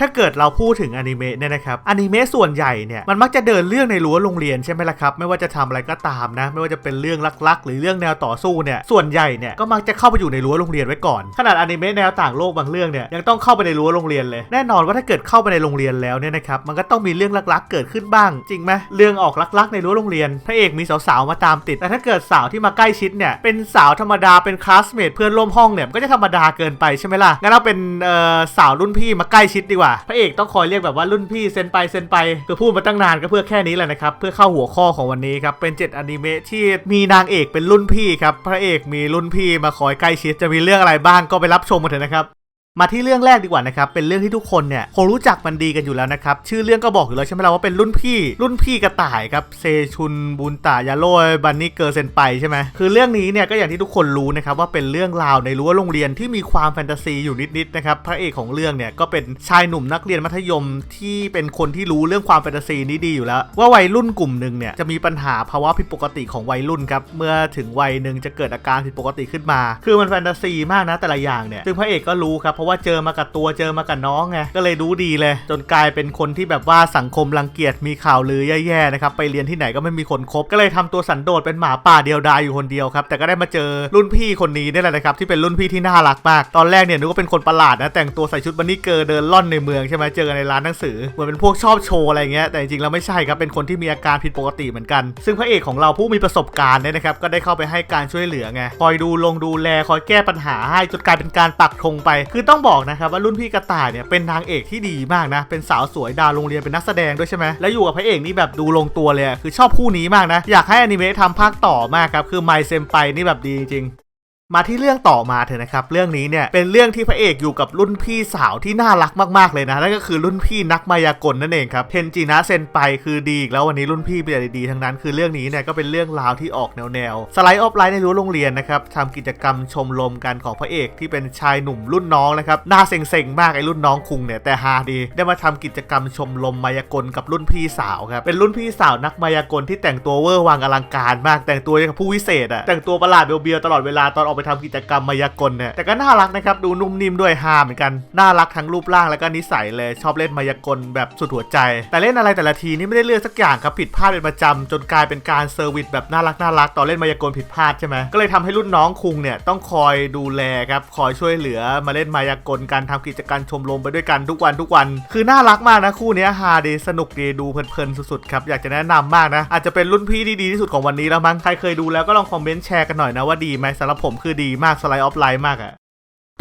ถ้าเกิดเราพูดถึงอนิเมะเนี่ยนะครับอนิเมะส่วนใหญ่เนี่ยมันมักจะเดินเรื่องในรั้วโรงเรียนใช่ไหมล่ะครับ ไม่ว่าจะทำอะไรก็ตามนะ ไม่ว่าจะเป็นเรื่องลักๆ หรือเรื่องแนวต่อสู้เนี่ยส่วนใหญ่เนี่ยก็มักจะเข้าไปอยู่ในรั้วโรงเรียนไว้ก่อนขนาดอนิเมะแนวต่างโลกบางเรื่องเนี่ยยังต้องเข้าไปในรั้วโรงเรียนเลยแน่นอนว่าถ้าเกิดเข้าไปในโรงเรียนแล้วเนี่ยนะครับมันก็ต้องมีเรื่องลักๆ เกิดขึ้นบ้าง จริงไหมเรื่องออกลักๆ ในรั้วโรงเรียนพระเอกมีสาวๆมาตามติด แต่ถ้าเกิดสาวที่มาใกล้ชิดเนี่ยเป็นสาวธรรมดาเป็นคลาสเมทเพื่อนร่วมห้องเนี่ยก็จะธรรมดาเกินไปใช่ไหมล่ะงั้นเอาเป็นเอ่อสาวรุ่นพี่มาใกล้ชิดดีกว่าพระเอกต้องคอยเรียกแบบว่ารุ่นพี่เซนไปเซนไปคือพูดมาตั้งนานก็เพื่อแค่นี้แหละนะครับ เพื่อเข้าหัวข้อของวันนี้ครับ เป็น7อนิเมะที่มีนางเอกเป็นรุ่นพี่ครับ พระเอกมีรุ่นพี่มาคอยใกล้ชิดจะมีเรื่องอะไรบ้างก็ไปรับชมกันเถอะนะครับ มาที่เรื่องแรกดีกว่านะครับเป็นเรื่องที่ทุกคนเนี่ยคงรู้จักมันดีกันอยู่แล้วนะครับชื่อเรื่องก็บอกอยู่แล้วใช่ไหมล่ะว่าเป็นรุ่นพี่ รุ่นพี่กระต่ายครับเซชุนบุนตายาโรบันนี่เกอร์เซนไปใช่ไหมคือเรื่องนี้เนี่ยก็อย่างที่ทุกคนรู้นะครับว่าเป็นเรื่องราวในรั้วโรงเรียนที่มีความแฟนตาซีอยู่นิดๆนะครับพระเอกของเรื่องเนี่ยก็เป็นชายหนุ่มนักเรียนมัธยมที่เป็นคนที่รู้เรื่องความแฟนตาซีนี้ดีอยู่แล้ว ว่าวัยรุ่นกลุ่มหนึ่งเนี่ยจะมีปัญหาภาวะผิดปกติของวัยรุ่นครับเมื่อถึงวัยหนึ่งจะเกิดอาการผิดปกติขึ้นมา คือมันแฟนตาซีมากนะแต่ละอย่างเนี่ยซึ่งพระเอกก็รู้ครับเพราะว่าเจอมากับตัวเจอมากับน้องไงก็เลยรู้ดีเลย จนกลายเป็นคนที่แบบว่าสังคมรังเกียจมีข่าวลือแย่ๆนะครับไปเรียนที่ไหนก็ไม่มีคนคบก็เลยทำตัวสันโดษเป็นหมาป่าเดียวดายอยู่คนเดียวครับแต่ก็ได้มาเจอรุ่นพี่คนนี้นี่แหละนะครับที่เป็นรุ่นพี่ที่น่ารักมาก ตอนแรกเนี่ยนึกว่าเป็นคนประหลาดนะแต่งตัวใส่ชุดบันนี่เกอร์เดินล่อนในเมืองใช่ไหมเจอในร้านหนังสือเหมือนเป็นพวกชอบโชว์อะไรเงี้ยแต่จริงๆแล้วไม่ใช่ครับเป็นคนที่มีอาการผิดปกติเหมือนกัน ซึ่งพระเอกของเราผู้มีประสบการณ์เนี่ยนะครับก็ได้เข้าไปให้การช่วยเหลือไงคอยดูลงดูแลคอยแก้ปัญหาให้จนกลายเป็นการปักธงไป คือต้องบอกนะครับว่ารุ่นพี่กระต่ายเนี่ยเป็นนางเอกที่ดีมากนะ เป็นสาวสวยดาวโรงเรียนเป็นนักแสดงด้วยใช่ไหมแล้วอยู่กับพระเอกนี่แบบดูลงตัวเลยคือชอบคู่นี้มากนะ อยากให้อนิเมะทำภาคต่อมากครับคือไมเซมไปนี่แบบดีจริง มาที่เรื่องต่อมาเถอะนะครับ เรื่องนี้เนี่ยเป็นเรื่องที่พระเอกอยู่กับรุ่นพี่สาวที่น่ารักมากๆเลยนะนั่นก็คือรุ่นพี่นักมายากลนั่นเองครับเทนจินะเซนไปคือดีแล้ววันนี้รุ่นพี่เป็นอะไรดีๆทั้งนั้น คือเรื่องนี้เนี่ยก็เป็นเรื่องราวที่ออกแนวๆสไลด์ออฟไลน์ในรั้วโรงเรียนนะครับทำกิจกรรมชมรมกันของพระเอกที่เป็นชายหนุ่มรุ่นน้องนะครับหน้าเซ็งๆมากไอ้รุ่นน้องคุงเนี่ยแต่ฮาดี ได้มาทำกิจกรรมชมรมมายากลกับรุ่นพี่สาวครับเป็นรุ่นพี่สาวนักมายากลที่แต่งตัวเวอร์วังอลังการมากแต่งตัวอย่างผู้วิเศษอะแต่งตัวประหลาดเบียวๆตลอดเวลาตอนออกไปทำกิจกรรมมายากลเนี่ยแต่ก็น่ารักนะครับดูนุ่มนิ่มด้วยฮาเหมือนกันน่ารักทั้งรูปร่างแล้วก็นิสัยเลยชอบเล่นมายากลแบบสุดหัวใจ แต่เล่นอะไรแต่ละทีนี่ไม่ได้เลือกสักอย่างครับผิดพลาดเป็นประจำจนกลายเป็นการเซอร์วิสแบบน่ารักน่ารักตอนเล่นมายากลผิดพลาดใช่ไหมก็เลยทำให้รุ่นน้องคุงเนี่ยต้องคอยดูแลครับคอยช่วยเหลือมาเล่นมายากลการทำกิจการชมรมไปด้วยกันทุกวันทุกวัน คือน่ารักมากนะคู่นี้ฮาดีสนุกดีดูเพลินๆสุดๆครับอยากจะแนะนำมากนะอาจจะเป็นรุ่นพี่ที่ดีที่สุดของวันนี้แล้วมั้งใครเคยดูแล้วก็ลองคอมเมนต์แชร์กันหน่อยนะว่าดีไหมสำหรับผมคืือดีมากสไลด์ออฟไลน์มากอะ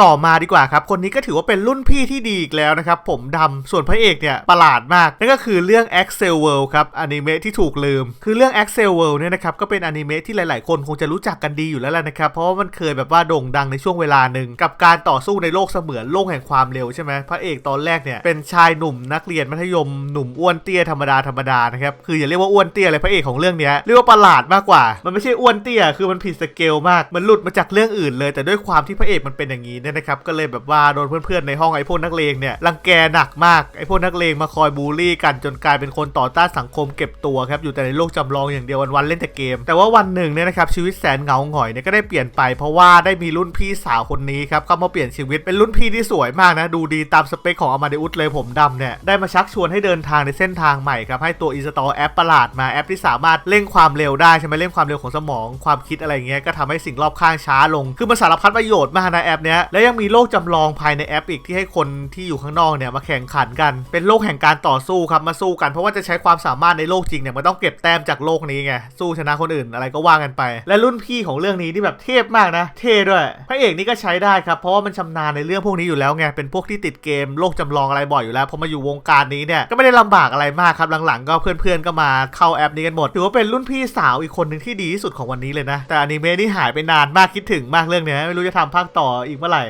ต่อมาดีกว่าครับ คนนี้ก็ถือว่าเป็นรุ่นพี่ที่ดีอีกแล้วนะครับ ผมดำส่วนพระเอกเนี่ยประหลาดมาก นั่นก็คือเรื่อง Axel World ครับอนิเมะที่ถูกลืม คือเรื่อง Axel World เนี่ยนะครับก็เป็นอนิเมะที่หลาย ๆ คนคงจะรู้จักกันดีอยู่แล้วแหละนะครับ เพราะว่ามันเคยแบบว่าโด่งดังในช่วงเวลาหนึ่งกับการต่อสู้ในโลกเสมือนโลกแห่งความเร็วใช่ไหมพระเอกตอนแรกเนี่ยเป็นชายหนุ่มนักเรียนมัธยมหนุ่มอ้วนเตี้ยธรรมดาธรรมดานะครับคืออย่าเรียกว่าอ้วนเตี้ยเลยพระเอกของเรื่องนี้เรียกว่าประหลาดมากกว่า มันไม่ใช่อ้วนเตี้ยคือมันผิดสเกลมากมันหลุดมาจากเรื่องอื่นเลย แต่ด้วยความที่พระเอกมันเป็นอย่างนี้เนี่ยนะครับก็เลยแบบว่าโดนเพื่อนๆในห้องไอ้พวกนักเลงเนี่ยรังแกหนักมากไอ้พวกนักเลงมาคอยบูลลี่กันจนกลายเป็นคนต่อต้านสังคมเก็บตัวครับอยู่แต่ในโลกจำลองอย่างเดียววันๆเล่นแต่เกม แต่ว่าวันหนึ่งเนี่ยนะครับชีวิตแสนเหงาหงอยเนี่ยก็ได้เปลี่ยนไปเพราะว่าได้มีรุ่นพี่สาวคนนี้ครับเข้ามาเปลี่ยนชีวิตเป็นรุ่นพี่ที่สวยมากนะ ดูดีตามสเปคของอมาเดอุสเลยผมดำเนี่ยได้มาชักชวนให้เดินทางในเส้นทางใหม่ครับให้ตัวอินสตอลแอปประหลาดมาแอปที่สามารถเร่งความเร็วได้ใช่ไหมเร่งความเร็วของสมอง ความคิดอะไรเงี้ยก็ทำให้สิ่งรอบข้างช้าลงคือมันสารพัดประโยชน์มากนะแอปเนี้ยและยังมีโลกจำลองภายในแอปอีกที่ให้คนที่อยู่ข้างนอกเนี่ยมาแข่งขันกัน เป็นโลกแห่งการต่อสู้ครับมาสู้กันเพราะว่าจะใช้ความสามารถในโลกจริงเนี่ยมันต้องเก็บแต้มจากโลกนี้ไงสู้ชนะคนอื่นอะไรก็ว่ากันไป และรุ่นพี่ของเรื่องนี้ที่แบบเทพมากนะ เท่ด้วยพระเอกนี่ก็ใช้ได้ครับเพราะว่ามันชำนาญในเรื่องพวกนี้อยู่แล้วไงเป็นพวกที่ติดเกมโลกจำลองอะไรบ่อยอยู่แล้วพอมาอยู่วงการนี้เนี่ยก็ไม่ได้ลำบากอะไรมากครับหลังๆ ก็เพื่อนๆก็มาเข้าแอปนี้กันหมดถือว่าเป็นรุ่นพี่สาวอีกคนหนึ่งที่ดีที่สุดของวันนี้เลยนะแต่อนิเมะนี่หายไปนานมากคิดถึงมากเรื่องเนี้ยไม่รู้จะทำภาคต่ออีกเมื่อไหร่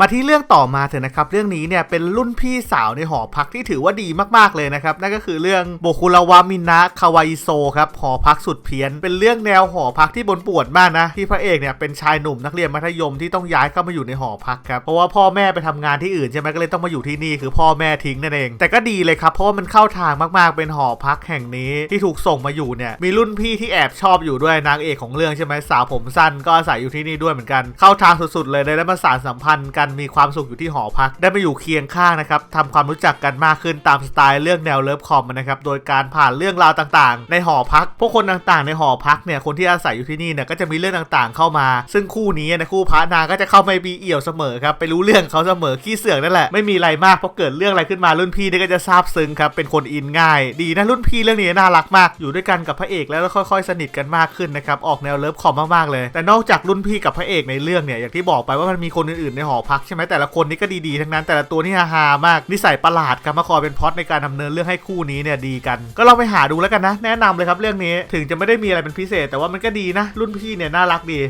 มาที่เรื่องต่อมาเถอะนะครับ เรื่องนี้เนี่ยเป็นรุ่นพี่สาวในหอพักที่ถือว่าดีมากๆเลยนะครับ นั่นก็คือเรื่องโบคุราวามินะคาวาอิโซครับหอพักสุดเพี้ยน เป็นเรื่องแนวหอพักที่บนปวดมากนะที่พระเอกเนี่ยเป็นชายหนุ่มนักเรียนมัธยมที่ต้องย้ายเข้ามาอยู่ในหอพักครับเพราะว่าพ่อแม่ไปทำงานที่อื่นใช่ไหมก็เลยต้องมาอยู่ที่นี่คือพ่อแม่ทิ้งนั่นเอง แต่ก็ดีเลยครับเพราะว่ามันเข้าทางมากๆเป็นหอพักแห่งนี้ที่ถูกส่งมาอยู่เนี่ยมีรุ่นพี่ที่แอบชอบอยู่ด้วยนางเอกของเรื่องใช่ไหมสาวผมสั้นก็อาศัยอยู่ที่นี่ด้วยเหมือนกันเข้าทางสุดๆเลยได้มาสานสัมพันธ์กันกันมีความสุขอยู่ที่หอพัก ได้มาอยู่เคียงข้างนะครับทำความรู้จักกันมากขึ้นตามสไตล์เรื่องแนวเลิฟคอมนะครับโดยการผ่านเรื่องราวต่างๆ ในหอพัก พวกคนต่างๆ ในหอพักเนี่ยคนที่อาศัยอยู่ที่นี่เนี่ยก็จะมีเรื่องต่างๆ เข้ามา ซึ่งคู่นี้นะคู่พระนางก็จะเข้าไปมีเอี่ยวเสมอครับไปรู้เรื่องเขาเสมอขี้เสือกนั่นแหละไม่มีอะไรมากพอเกิดเรื่องอะไรขึ้นมารุ่นพี่นี่ก็จะซาบซึ้งครับเป็นคนอินง่าย ดีนะรุ่นพี่เรื่องนี้น่ารักมาก อยู่ด้วยกันกับพระเอกแล้วค่อยๆ สนิทกันมากขึ้นนะครับออกแนวเลิฟคอมมากๆเลย แต่นอกจากรุ่นพี่กับพระเอกในเรื่องเนี่ยอย่างที่บอกไปว่ามันมีคนอื่นๆในหอพักใช่ไหมแต่ละคนนี่ก็ดีๆทั้งนั้นแต่ละตัวนี่ฮามากนิสัยประหลาดครับมาคอยเป็นพอดในการดำเนินเรื่องให้คู่นี้เนี่ยดีกัน ก็เราไปหาดูแล้วกันนะ แนะนำเลยครับเรื่องนี้ถึงจะไม่ได้มีอะไรเป็นพิเศษ แต่ว่ามันก็ดีนะ รุ่นพี่เนี่ยน่ารักดี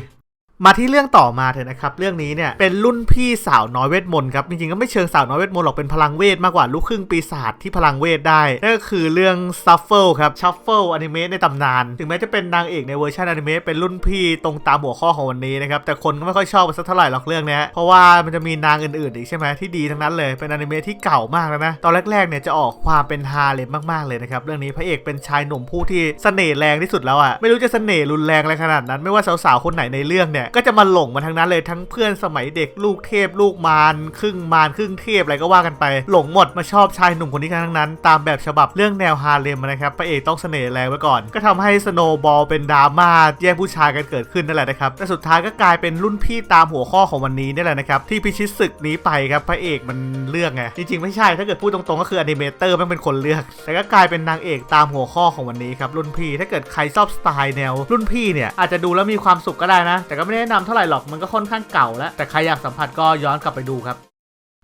มาที่เรื่องต่อมาเถอะนะครับ เรื่องนี้เนี่ยเป็นรุ่นพี่สาวน้อยเวทมนต์ครับ จริงๆก็ไม่เชิงสาวน้อยเวทมนต์หรอกเป็นพลังเวทมากกว่าลูกครึ่งปีศาจที่พลังเวทได้นั่นก็คือเรื่อง Shuffle ครับ Shuffle อนิเมะในตำนาน ถึงแม้จะเป็นนางเอกในเวอร์ชันอนิเมะเป็นรุ่นพี่ตรงตามหัวข้อของวันนี้นะครับ แต่คนก็ไม่ค่อยชอบสักเท่าไหร่หรอกเรื่องนี้เพราะว่ามันจะมีนางอื่นๆอีกใช่ไหมที่ดีทั้งนั้นเลยเป็นอนิเมะที่เก่ามากแล้วนะตอนแรกๆเนี่ยจะออกความเป็นฮาเลมมากๆเลยนะครับเรื่องนี้พระเอกเป็นชายหนุ่มผู้ที่เสน่ห์แรงที่สุดแล้วอะไม่รู้จะเสน่ห์รุนแรงอะไรขนาดนั้น ไม่ว่าสาวๆคนไหนในเรื่องเนี่ยก็จะมาหลงมันทั้งนั้นเลยทั้งเพื่อนสมัยเด็กลูกเทพลูกมารครึ่งมารครึ่งเทพอะไรก็ว่ากันไป หลงหมดมาชอบชายหนุ่มคนนี้กันทั้งนั้น ตามแบบฉบับเรื่องแนวฮาเลมนะครับพระเอกต้องเสน่ห์แรงไว้ก่อน ก็ทำให้สโนว์บอลเป็นดราม่าแย่งผู้ชายกันเกิดขึ้นนั่นแหละนะครับแต่สุดท้ายก็กลายเป็นรุ่นพี่ตามหัวข้อของวันนี้นี่แหละนะครับที่พิชิตศึกนี้ไปครับพระเอกมันเลือกไงจริงๆไม่ใช่ถ้าเกิดพูดตรงๆก็คืออนิเมเตอร์มันเป็นคนเลือก แต่ก็กลายเป็นนางเอกตามหัวข้อของวันนี้ครับรุ่นพี่ถ้าเกิดใครชอบสไตล์แนว รุ่นพี่เนี่ยอาจจะดูแล้วมีความสุขก็ได้นะ แต่ก็ไม่ไม่แนะนำเท่าไหร่หรอกมันก็ค่อนข้างเก่าแล้วแต่ใครอยากสัมผัสก็ย้อนกลับไปดูครับ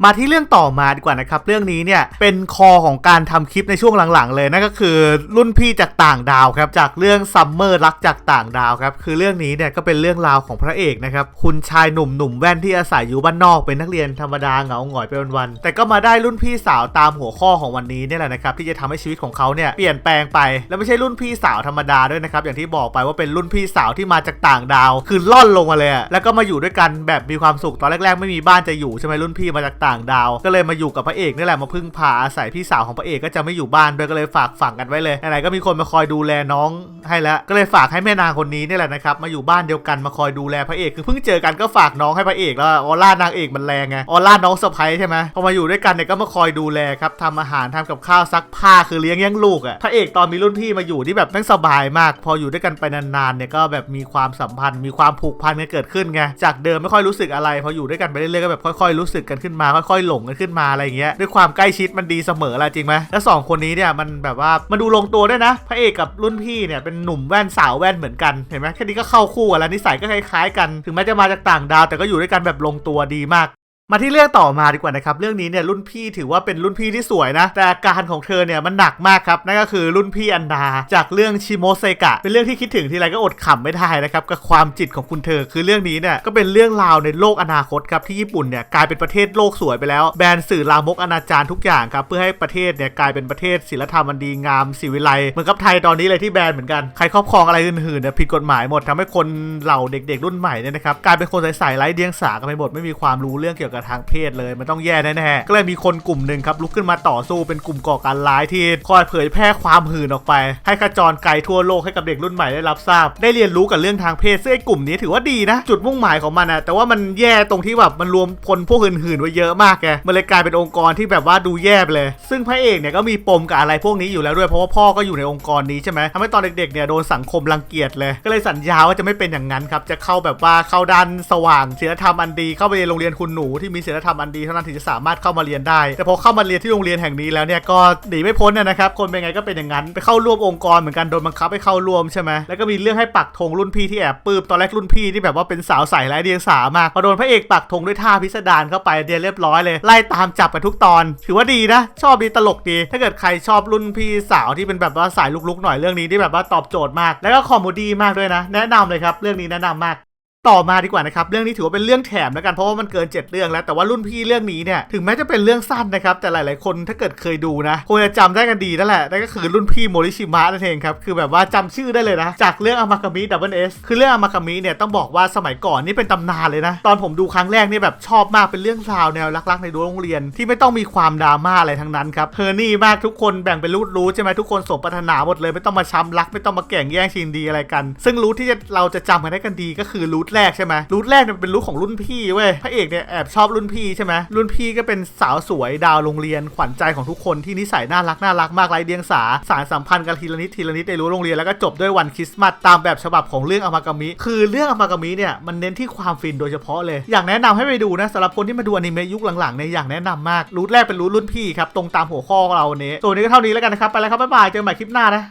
มาที่เรื่องต่อมาดีกว่านะครับเรื่องนี้เนี่ยเป็นคอของการทำคลิปในช่วงหลังๆ เลยนั่นก็คือรุ่นพี่จากต่างดาวครับจากเรื่องซัมเมอร์รักจากต่างดาวครับคือเรื่องนี้เนี่ยก็เป็นเรื่องราวของพระเอกนะครับคุณชายหนุ่มหนุ่มแว่นที่อาศัยอยู่บ้านนอกเป็นนักเรียนธรรมดาเหงาหงอยไปวันๆแต่ก็มาได้รุ่นพี่สาวตามหัวข้อของวันนี้เนี่ยแหละนะครับที่จะทำให้ชีวิตของเขาเนี่ยเปลี่ยนแปลงไปแล้วไม่ใช่รุ่นพี่สาวธรรมดาด้วยนะครับอย่างที่บอกไปว่าเป็นรุ่นพี่สาวที่มาจากต่างดาว คือล่อนลงมาเลยแล้วก็มาอยู่ด้วยกันแบบมีความสุขตอนแรก ๆ ไม่มีบ้านจะอยู่ใช่ไหมรุ่นพี่มาจากต่างดาว ก็เลยมาอยู่กับพระเอกนี่แหละมาพึ่งพาอาศัยพี่สาวของพระเอกก็จะไม่อยู่บ้านด้วยก็เลยฝากฝังกันไว้เลยไหนๆก็มีคนมาคอยดูแลน้องให้แล้วก็เลยฝากให้แม่นางคนนี้นี่แหละนะครับมาอยู่บ้านเดียวกันมาคอยดูแลพระเอกคือเพิ่งเจอกันก็ฝากน้องให้พระเอกแล้วออร่านางเอกมันแรงไงออร่าน้องสะพ้ยใช่ไหมพอมาอยู่ด้วยกันเนี่ยก็มาคอยดูแลครับทำอาหารทำกับข้าวซักผ้าคือเลี้ยงยังลูกอะ่ะพระเอกตอนมีรุ่นพี่มาอยู่ที่แบบแม่งสบายมาก พออยู่ด้วยกันไปนานๆเนี่ยก็แบบมีความสัมพันธ์ มีความผูกพันกันเกิดขึ้นไงจากเดิมไม่ค่อยรู้สึกอะไร พออยู่ด้วยกันไปเรื่อยๆก็แบบค่อยๆรู้สึกกันขึ้นมาค่อยๆหลงกันขึ้นมาอะไรอย่างเงี้ยด้วยความใกล้ชิดมันดีเสมอแหละจริงไหมแล้วสองคนนี้เนี่ยมันแบบว่ามันดูลงตัวด้วยนะ พระเอกกับรุ่นพี่เนี่ยเป็นหนุ่มแว่นสาวแว่นเหมือนกันเห็นไหมแค่นี้ก็เข้าคู่กันแล้วนิสัยก็คล้ายๆกัน ถึงแม้จะมาจากต่างดาวแต่ก็อยู่ด้วยกันแบบลงตัวดีมาก มาที่เรื่องต่อมาดีกว่านะครับ เรื่องนี้เนี่ยรุ่นพี่ถือว่าเป็นรุ่นพี่ที่สวยนะ แต่อาการของเธอเนี่ยมันหนักมากครับ นั่นก็คือรุ่นพี่อันดา จากเรื่องชิโมเซกะ เป็นเรื่องที่คิดถึงทีไรก็อดขำไม่ได้นะครับ กับความจิตของคุณเธอ คือเรื่องนี้เนี่ยก็เป็นเรื่องราวในโลกอนาคตครับที่ญี่ปุ่นเนี่ยกลายเป็นประเทศโลกสวยไปแล้ว แบนสื่อลามกอนาจารทุกอย่างครับเพื่อให้ประเทศเนี่ยกลายเป็นประเทศศิลธรรมอันดีงามศิวิไลเหมือนกับไทยตอนนี้เลยที่แบนเหมือนกันใครครอบครองอะไรอื่นๆเนี่ยผิดกฎหมายหมดทำให้คนเหล่าเด็ก ๆ รุ่นใหม่เนี่ยนะครับกลายเป็นคนใสๆไร้เดียงสากันไปหมดไม่มีความรู้เรื่องเกี่ยวกับทางเพศเลย มันต้องแย่แน่ๆก็เลยมีคนกลุ่มหนึ่งครับลุกขึ้นมาต่อสู้เป็นกลุ่มก่อการร้ายที่คอยเผยแพร่ความหื่นออกไป ให้ขจรไกลทั่วโลกให้กับเด็กรุ่นใหม่ได้รับทราบ ได้เรียนรู้กับเรื่องทางเพศซึ่งไอ้กลุ่มนี้ถือว่าดีนะ จุดมุ่งหมายของมันนะแต่ว่ามันแย่ตรงที่แบบมันรวมคนพวกหื่นๆไว้เยอะมากแกมันเลยกลายเป็นองค์กรที่แบบว่าดูแย่ไปเลย ซึ่งพระเอกเนี่ยก็มีปมกับอะไรพวกนี้อยู่แล้วด้วยเพราะว่าพ่อก็อยู่ในองค์กรนี้ใช่ไหมทำให้ตอนเด็กๆเนี่ยโดนสังคมรังเกียจเลย ก็เลยสัญญาว่าจะไม่เป็นอย่างนั้นครับจะเข้าแบบว่าเข้าด้านสว่างศีลธรรมอันดีเข้าไปเรียนโรงเรียนคุณหนูที่มีศีลธรรมอันดีเท่านั้นถึงจะสามารถเข้ามาเรียนได้ แต่พอเข้ามาเรียนที่โรงเรียนแห่งนี้แล้วเนี่ยก็หนีไม่พ้นนะนะครับ คนเป็นไงก็เป็นอย่างนั้น ไปเข้าร่วมองค์กรเหมือนกันโดนบังคับให้เข้าร่วมใช่ไหมแล้วก็มีเรื่องให้ปักธงรุ่นพี่ที่แอบปื้มตอนแรกรุ่นพี่ที่แบบว่าเป็นสาวใสไร้เดียงสามากพอโดนพระเอกปักธงด้วยท่าพิสดารเข้าไปเดียนเรียบร้อยเลยไล่ตามจับกันทุกตอน ถือว่าดีนะ ชอบดีตลกดี ถ้าเกิดใครชอบรุ่นพี่สาวที่เป็นแบบว่าสายลุกๆหน่อยเรื่องนี้ที่แบบว่าตอบโจทย์มาก แล้วก็คอมมูดี้มากด้วยนะ แนะนำเลยครับเรื่องนี้แนะนำมาก ต่อมาดีกว่านะครับ เรื่องนี้ถือว่าเป็นเรื่องแถมแล้วกันเพราะว่ามันเกิน 7 เรื่องแล้วแต่ว่ารุ่นพี่เรื่องนี้เนี่ยถึงแม้จะเป็นเรื่องสั้นนะครับ แต่หลาย ๆ คนถ้าเกิดเคยดูนะคงจะจำได้กันดีนั่นแหละนั่นก็คือรุ่นพี่โมริชิมะนั่นเองครับ คือแบบว่าจำชื่อได้เลยนะ จากเรื่องอามากามิดับเบิลเอสคือเรื่องอามากามิเนี่ยต้องบอกว่าสมัยก่อนนี่เป็นตำนานเลยนะ ตอนผมดูครั้งแรกนี่แบบชอบมากเป็นเรื่องราวแนวรัก ๆ ในรั้วโรงเรียนที่ไม่ต้องมีความดราม่าอะไรทั้งนั้นครับเฮอร์นี่มากทุกคนแบ่งเป็นรูดรู้ใช่ไหมทุกคนสมปรารถนาหมดเลยไม่ต้องมาช้ำรักไม่ต้องมาแก่งแย่งชิงดีอะไรกัน ซึ่งรู้ที่เราจะจำกันได้กันดีก็คือรูทแรแรกใช่ไหมรูทแรกเนี่ยเป็นรูทของรุ่นพี่เว้ยพระเอกเนี่ยแอบชอบรุ่นพี่ใช่ไหมรุ่นพี่ก็เป็นสาวสวยดาวโรงเรียนขวัญใจของทุกคนที่นิสัยน่ารักน่ารักมากไร้เดียงสาสารสัมพันธ์กันทีละนิดทีละนิดในรั้โรงเรียนแล้วก็จบด้วยวันคริสต์มาสตามแบบฉบับของเรื่องอมากามิ คือเรื่องอมากามิเนี่ยมันเน้นที่ความฟินโดยเฉพาะเลย อยากแนะนำให้ไปดูนะสำหรับคนที่มาดูอนิเมะยุคหลังๆเนี่ยอยากแนะนำมากรูทแรกเป็นรูทรุ่นพี่ครับตรงตามหัวข้อเราวันนี้ส่วนนี้ก็เท่านี้แล้วกันนะครับไปแล้วครับบ๊ายบายเจอกันใหม่คลิปหน้านะ